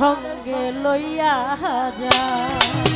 সঙ্গে লইয়া যা।